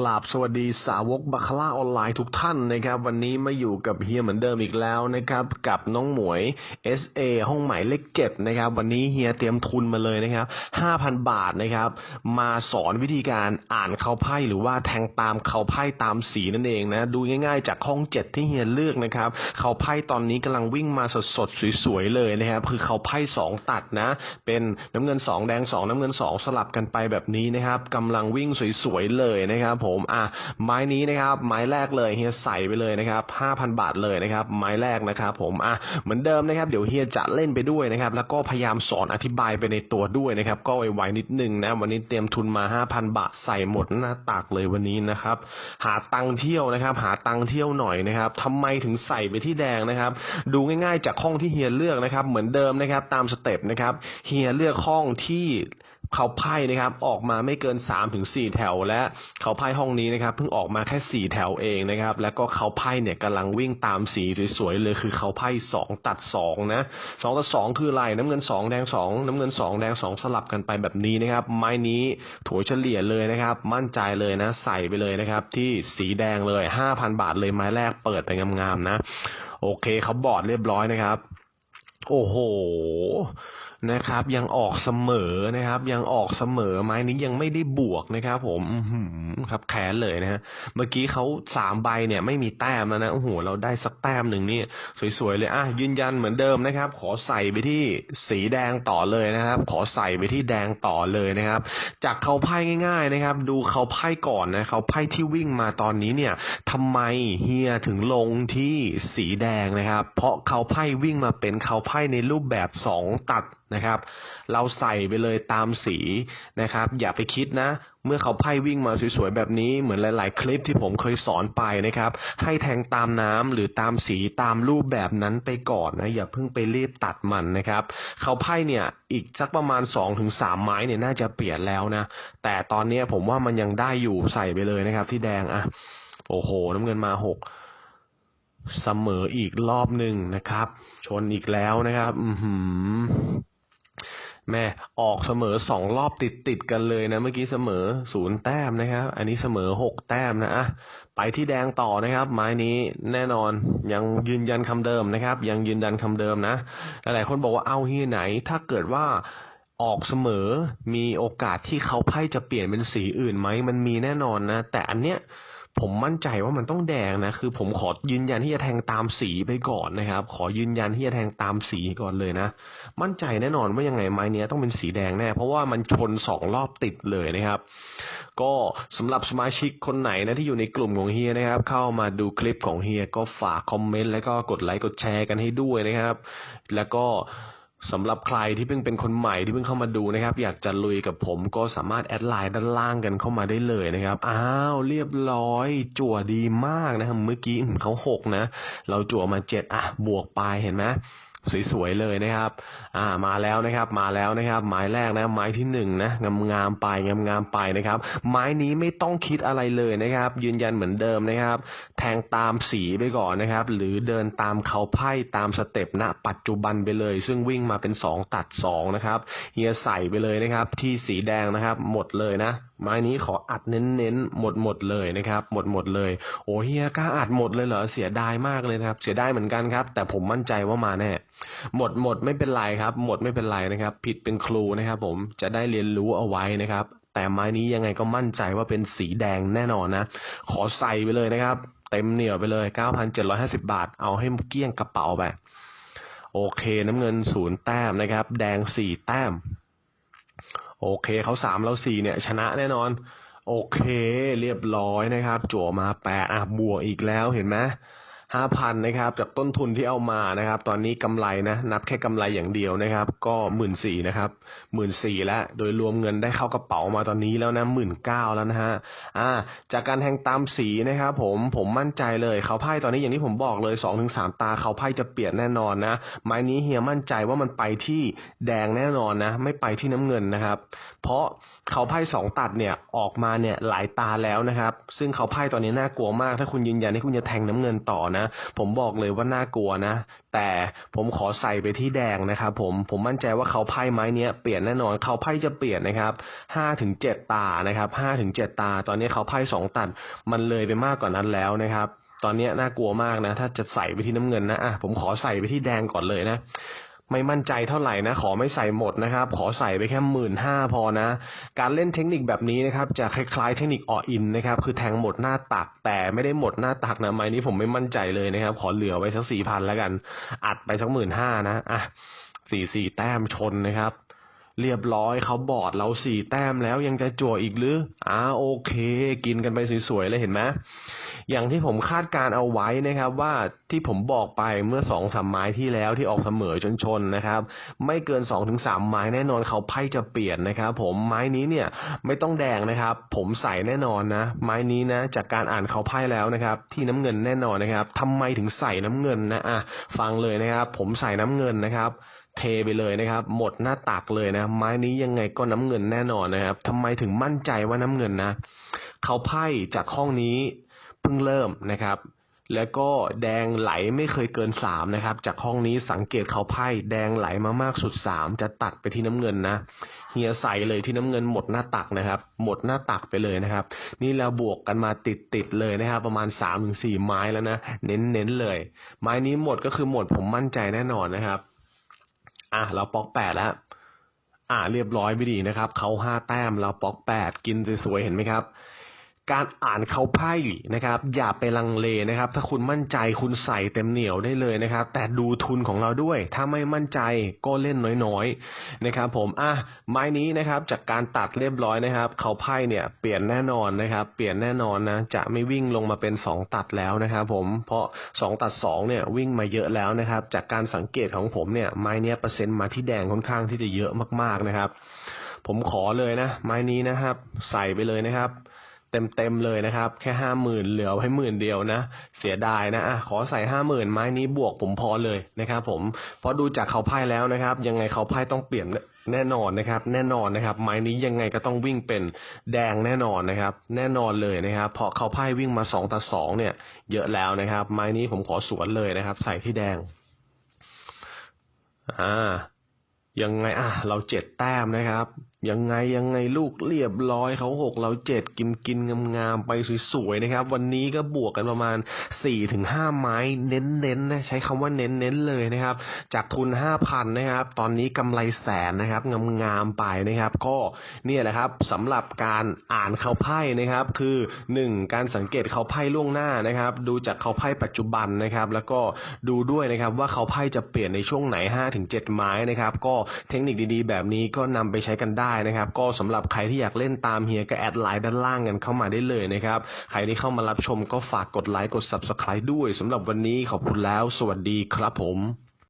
กราบสวัสดีสาวกบาคาร่าออนไลน์ทุกท่านนะครับ วันนี้มาอยู่กับเฮียเหมือนเดิมอีกแล้วนะครับ กับน้องหมวย SA ห้องหมายเลขเจ็ดนะครับ วันนี้เฮียเตรียมทุนมาเลยนะครับ5,000บาทนะครับ มาสอนวิธีการอ่านเขาไพ่หรือว่าแทงตามเขาไพ่ตามสีนั่นเองนะ ดูง่ายๆจากห้องเจ็ดที่เฮียเลือกนะครับ เขาไพ่ตอนนี้กำลังวิ่งมาสดๆสวยๆเลยนะครับ คือเขาไพ่สองตัดนะ เป็นน้ำเงินสองแดงสองน้ำเงินสองสลับกันไปแบบนี้นะครับกำลังวิ่งสวยๆเลยนะครับผมผมอะไม้นี้นะครับไม้แรกเลยเฮียใส่ไปเลยนะครับ5,000 บาทเลยนะครับไม้แรกนะครับผมอะเหมือนเดิมนะครับเดี๋ยวเฮียจะเล่นไปด้วยนะครับแล้วก็พยายามสอนอธิบายไปในตัวด้วยนะครับก็ไวๆนิดนึงนะวันนี้เตรียมทุนมา 5,000 บาทใส่หมดหน้าตักเลยวันนี้นะครับหาตังเที่ยวนะครับหาตังเที่ยวหน่อยนะครับทำไมถึงใส่ไปที่แดงนะครับ ดูง่ายๆจากห้องที่เฮียเลือกนะครับเหมือนเดิมนะครับตามสเต็ปนะครับเฮียเลือกห้องที่ เขาไพ่นะครับออกมาไม่เกิน3าถึงสแถว และเขาไพ่ห้องนี้นะครับเพิ่งออกมาแค่ 4 แถวเองนะครับ แล้วก็เขาไพ่เนี่ยกำลังวิ่งตามสีสวยๆเลยคือเขาไพ่ 2 ตัด 2 นะ2ตัด 2 คืออะไรน้ำเงิน 2 แดง 2 น้ำเงิน 2 แดง 2 สลับกันไปแบบนี้นะครับ ไม้นี้ถัวเฉลี่ยเลยนะครับ มั่นใจเลยนะ ใส่ไปเลยนะครับ ที่สีแดงเลย 5,000 บาทเลยไม้แรกเปิดไปงามๆนะ โอเคเขาบอดเรียบร้อยนะครับ โอ้โห นะครับ ยังออกเสมอนะครับ ยังออกเสมอไม้นี้ยังไม่ได้บวกนะครับ ผมครับแขนเลยนะฮะเมื่อกี้เขาสามใบเนี่ยไม่มีแต้มแล้วนะโอ้โหเราได้สักแต้มหนึ่งนี่สวยๆเลยอะยืนยันเหมือนเดิมนะครับ ขอใส่ไปที่สีแดงต่อเลยนะครับ ขอใส่ไปที่แดงต่อเลยนะครับ จากเขาไพ่ง่าย ๆนะครับ ดูเขาไพ่ก่อนนะเขาไพ่ที่วิ่งมาตอนนี้เนี่ยทำไมเฮียถึงลงที่สีแดงนะครับ เพราะเขาไพ่วิ่งมาเป็นเขาไพ่ในรูปแบบสองตัดนะครับ เราใส่ไปเลยตามสีนะครับ อย่าไปคิดนะ เมื่อเขาไพ่วิ่งมาสวยๆแบบนี้เหมือนหลายๆ คลิปที่ผมเคยสอนไปนะครับ ให้แทงตามน้ำหรือตามสีตามรูปแบบนั้นไปก่อนนะอย่าเพิ่งไปรีบตัดมันนะครับ เขาไพ่เนี่ยอีกสักประมาณ2อถึงสไม้เนี่ยน่าจะเปลี่ยนแล้วนะ แต่ตอนนี้ผมว่ามันยังได้อยู่ใส่ไปเลยนะครับ ที่แดงอะโอ้โห น้ำเงินมาหกเสมออีกรอบหนึ่งนะครับ ชนอีกแล้วนะครับ อื แม่ออกเสมอสองรอบติดติดกันเลยนะ เมื่อกี้เสมอศูนย์แต้มนะครับ อันนี้เสมอหกแต้มนะอะไปที่แดงต่อนะครับ ไม้นี้แน่นอนยังยืนยันคำเดิมนะครับ ยังยืนยันคำเดิมนะหลายคนบอกว่าเอาที่ไหน ถ้าเกิดว่าออกเสมอมีโอกาสที่เขาไพ่จะเปลี่ยนเป็นสีอื่นไหมมันมีแน่นอนนะ แต่อันเนี้ย ผมมั่นใจว่ามันต้องแดงนะ คือผมขอยืนยันที่จะแทงตามสีไปก่อนนะครับ ขอยืนยันที่จะแทงตามสีก่อนเลยนะ มั่นใจแน่นอนว่ายังไงไม้เนี้ยต้องเป็นสีแดงแน่ เพราะว่ามันชนสองรอบติดเลยนะครับ ก็สำหรับสมาชิกคนไหนนะที่อยู่ในกลุ่มของเฮียนะครับ เข้ามาดูคลิปของเฮียก็ฝากคอมเมนต์แล้วก็กดไลค์กดแชร์กันให้ด้วยนะครับ แล้วก็ สำหรับใครที่เพิ่งเป็นคนใหม่ที่เพิ่งเข้ามาดูนะครับ อยากจะลุยกับผมก็สามารถแอดไลน์ด้านล่างกันเข้ามาได้เลยนะครับ อ้าวเรียบร้อย จั่วดีมากนะครับเมื่อกี้เขาหกนะ เราจั่วมาเจ็ดอะบวกไปเห็นไหม สวยๆเลยนะครับ อ่า มาแล้วนะครับ มาแล้วนะครับ ไม้แรกนะ ไม้ที่หนึ่งนะ งามๆไป งามๆไปนะครับ ไม้นี้ไม่ต้องคิดอะไรเลยนะครับ ยืนยันเหมือนเดิมนะครับ แทงตามสีไปก่อนนะครับ หรือเดินตามเขาไพ่ตามสเต็ปณปัจจุบันไปเลย ซึ่งวิ่งมาเป็นสองตัดสองนะครับ เฮียใส่ไปเลยนะครับ ที่สีแดงนะครับ หมดเลยนะไม้นี้ขออัดเน้นๆ หมดหมดเลยนะครับ หมดหมดเลย โอ้เฮียกล้าอัดหมดเลยเหรอ เสียดายมากเลยนะครับ เสียดายเหมือนกันครับ แต่ผมมั่นใจว่ามาแน่ หมดหมดไม่เป็นไรครับ หมดไม่เป็นไรนะครับ ผิดเป็นครูนะครับ ผมจะได้เรียนรู้เอาไว้นะครับ แต่ไม้นี้ยังไงก็มั่นใจว่าเป็นสีแดงแน่นอนนะ ขอใส่ไปเลยนะครับ เต็มเหนียวไปเลย 9,750 บาท เอาให้เกี้ยงกระเป๋าไป โอเคน้ำเงินศูนย์แต้มนะครับ แดงสี่แต้ม โอเคเขาสามเราสี่เนี่ย ชนะแน่นอน โอเค เรียบร้อยนะครับ จั่วมาแปดอะบวกอีกแล้วเห็นไหม ห้าพันนะครับ จากต้นทุนที่เอามานะครับ ตอนนี้กำไรนะ นับแค่กำไรอย่างเดียวนะครับ ก็หมื่นสี่นะครับหมื่นสี่แล้วโดยรวมเงินได้เข้ากระเป๋ามาตอนนี้แล้วนะหมื่นเก้าแล้วนะฮะอ่า จากการแทงตามสีนะครับผมผมมั่นใจเลยเขาไพ่ตอนนี้อย่างที่ผมบอกเลยสองถึงสามตาเขาไพ่จะเปลี่ยนแน่นอนนะไม้นี้เฮียมั่นใจว่ามันไปที่แดงแน่นอนนะ ไม่ไปที่น้ำเงินนะครับ เพราะเขาไพ่สองตัดเนี่ยออกมาเนี่ยหลายตาแล้วนะครับ ซึ่งเขาไพ่ตอนนี้น่ากลัวมาก ถ้าคุณยืนยันที่คุณจะแทงน้ำเงินต่อนะนะ ผมบอกเลยว่าน่ากลัวนะ แต่ผมขอใส่ไปที่แดงนะครับผมผมมั่นใจว่าเขาไพ่ไม้เนี้ยเปลี่ยนแน่นอนเขาไพ่จะเปลี่ยนนะครับห้าถึงเจ็ดตานะครับห้าถึงเจ็ดตา ตอนนี้เขาไพ่สองตัดมันเลยไปมากกว่านั้นแล้วนะครับ ตอนนี้น่ากลัวมากนะ ถ้าจะใส่ไปที่น้ำเงินนะอะผมขอใส่ไปที่แดงก่อนเลยนะ ไม่มั่นใจเท่าไหร่นะ ขอไม่ใส่หมดนะครับ ขอใส่ไปแค่หมื่นห้าพอนะ การเล่นเทคนิคแบบนี้นะครับ จะคล้ายๆ เทคนิคออินนะครับ คือแทงหมดหน้าตัก แต่ไม่ได้หมดหน้าตักนะไม้นี้ผมไม่มั่นใจเลยนะครับ ขอเหลือไว้สักสี่พันแล้วกัน อัดไปสักหมื่นห้านะ อะสี่สี่แต้มชนนะครับเรียบร้อยเขาบอดเราสี่แต้มแล้วยังจะจั่วอีกหรืออ่าโอเค กินกันไปสวยๆเลยเห็นไหม อย่างที่ผมคาดการเอาไว้นะครับว่าที่ผมบอกไปเมื่อสองสามไม้ที่แล้วที่ออกเสมอจนชนนะครับ ไม่เกินสองถึงสามไม้แน่นอนเขาไพ่จะเปลี่ยนนะครับ ผมไม้นี้เนี่ยไม่ต้องแดงนะครับ ผมใส่แน่นอนนะ ไม้นี้นะ จากการอ่านเขาไพ่แล้วนะครับ ที่น้ำเงินแน่นอนนะครับทำไมถึงใส่น้ำเงินนะอะฟังเลยนะครับ ผมใส่น้ำเงินนะครับเทไปเลยนะครับ หมดหน้าตักเลยนะ ไม้นี้ยังไงก็น้ำเงินแน่นอนนะครับทำไมถึงมั่นใจว่าน้ำเงินนะ เขาไพ่จากห้องนี้ เพิ่งเริ่มนะครับ แล้วก็แดงไหลไม่เคยเกินสามนะครับ จากห้องนี้สังเกตเขาไพ่แดงไหลมามากสุดสามจะตัดไปที่น้ำเงินนะเฮียใส่เลยที่น้ำเงินหมดหน้าตักนะครับ หมดหน้าตักไปเลยนะครับ นี่เราบวกกันมาติดติดๆเลยนะครับ ประมาณสามถึงสี่ไม้แล้วนะ เน้นเน้นๆเลย ไม้นี้หมดก็คือหมดผมมั่นใจแน่นอนนะครับ อะเราปอกแปดแล้วอ่าเรียบร้อยไปดีนะครับเขาห้าแต้มเราปอกแปดกินสวยๆเห็นไหมครับ การอ่านเขาไพ่นะครับ อย่าไปลังเลนะครับ ถ้าคุณมั่นใจคุณใส่เต็มเหนียวได้เลยนะครับ แต่ดูทุนของเราด้วย ถ้าไม่มั่นใจก็เล่นน้อยๆนะครับ ผมอะไม้นี้นะครับจากการตัดเรียบร้อยนะครับเขาไพ่เนี่ยเปลี่ยนแน่นอนนะครับ เปลี่ยนแน่นอนนะจะไม่วิ่งลงมาเป็นสองตัดแล้วนะครับ ผมเพราะสองตัดสองเนี่ยวิ่งมาเยอะแล้วนะครับ จากการสังเกตของผมเนี่ยไม้เนี้ยเปอร์เซ็นต์มาที่แดงค่อนข้างที่จะเยอะมากๆนะครับ ผมขอเลยนะ ไม้นี้นะครับ ใส่ไปเลยนะครับ เต็มๆเลยนะครับ แค่ห้าหมื่นเหลือไว้หมื่นเดียวนะ เสียดายนะอะขอใส่ห้าหมื่นไม้นี้บวกผมพอเลยนะครับผมเพราะดูจากเขาไพ่แล้วนะครับ ยังไงเขาไพ่ต้องเปลี่ยนแน่นอนนะครับ แน่นอนนะครับ ไม้นี้ยังไงก็ต้องวิ่งเป็นแดงแน่นอนนะครับ แน่นอนเลยนะครับเพราะเขาไพ่วิ่งมาสองต่อสองเนี่ย เยอะแล้วนะครับ ไม้นี้ผมขอสวนเลยนะครับ ใส่ที่แดงอ่ายังไงอะเราเจ็ดแต้มนะครับยังไงยังไงลูกเรียบร้อยเขาหกเราเจ็ดกินกินงามๆไปสวยๆนะครับ วันนี้ก็บวกกันประมาณสี่ถึงห้าไม้เน้นๆนะใช้คำว่าเน้นๆเลยนะครับ จากทุนห้าพันนะครับ ตอนนี้กำไรแสนนะครับงามๆไปนะครับ ก็เนี่ยแหละครับสำหรับการอ่านเขาไพ่นะครับ คือหนึ่งการสังเกตเขาไพ่ล่วงหน้านะครับ ดูจากเขาไพ่ปัจจุบันนะครับ แล้วก็ดูด้วยนะครับว่าเขาไพ่จะเปลี่ยนในช่วงไหนห้าถึงเจ็ดไม้นะครับ ก็เทคนิคดีๆ แบบนี้ก็นำไปใช้กันได้ได้นะครับ ก็สำหรับใครที่อยากเล่นตามเฮียก็แอดไลน์ด้านล่างกันเข้ามาได้เลยนะครับ ใครที่เข้ามารับชมก็ฝากกดไลค์กด subscribe ด้วยสำหรับวันนี้ขอบคุณแล้ว สวัสดีครับผม